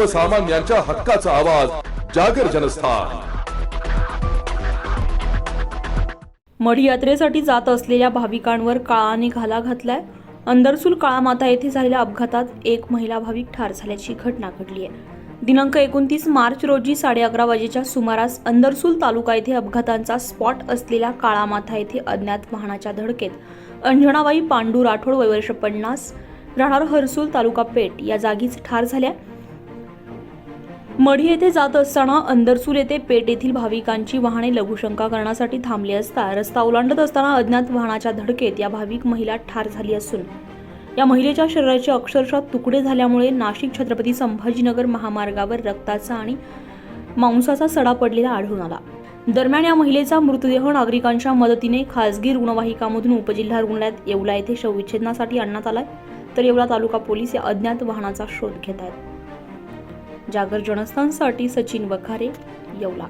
सर्वसामान्यांच्या हक्काचा आवाज जागर जनस्थान. मढी यात्रेसाठी जात असलेल्या भाविकांवर काळाने घाला घातलाय. अंदरसूल काळामाता येथे झालेल्या अपघातात एक महिला भाविक ठार झाल्याची घटना घडली आहे. दिनांक एकोणतीस मार्च रोजी साडे अकरा वाजेच्या सुमारास अंदरसूल तालुका येथे अपघातांचा स्पॉट असलेल्या काळामाथा येथे अज्ञात वाहनाच्या धडकेत अंजनाबाई पांडू राठोड वयवर्ष पन्नास राहणार हरसूल तालुका पेठ या जागीच ठार झाल्या. मढी येथे जात असताना अंदरसूर येथे पेट येथील भाविकांची वाहने लघुशंका करण्यासाठी थांबली असता रस्ता ओलांडत असताना अज्ञात वाहनाच्या धडकेत या भाविक महिला ठार झाली असून या महिलेच्या शरीराचे अक्षरशः तुकडे झाल्यामुळे नाशिक छत्रपती संभाजीनगर महामार्गावर रक्ताचा आणि मांसाचा सडा पडलेला आढळून आला. दरम्यान या महिलेचा मृतदेह नागरिकांच्या मदतीने खासगी रुग्णवाहिकामधून उपजिल्हा रुग्णालयात येवला येथे शवविच्छेदनासाठी आणण्यात आलाय. तर येवला तालुका पोलीस या अज्ञात वाहनाचा शोध घेत आहेत. जागर जनस्थानसाठी सचिन वखारे येवला.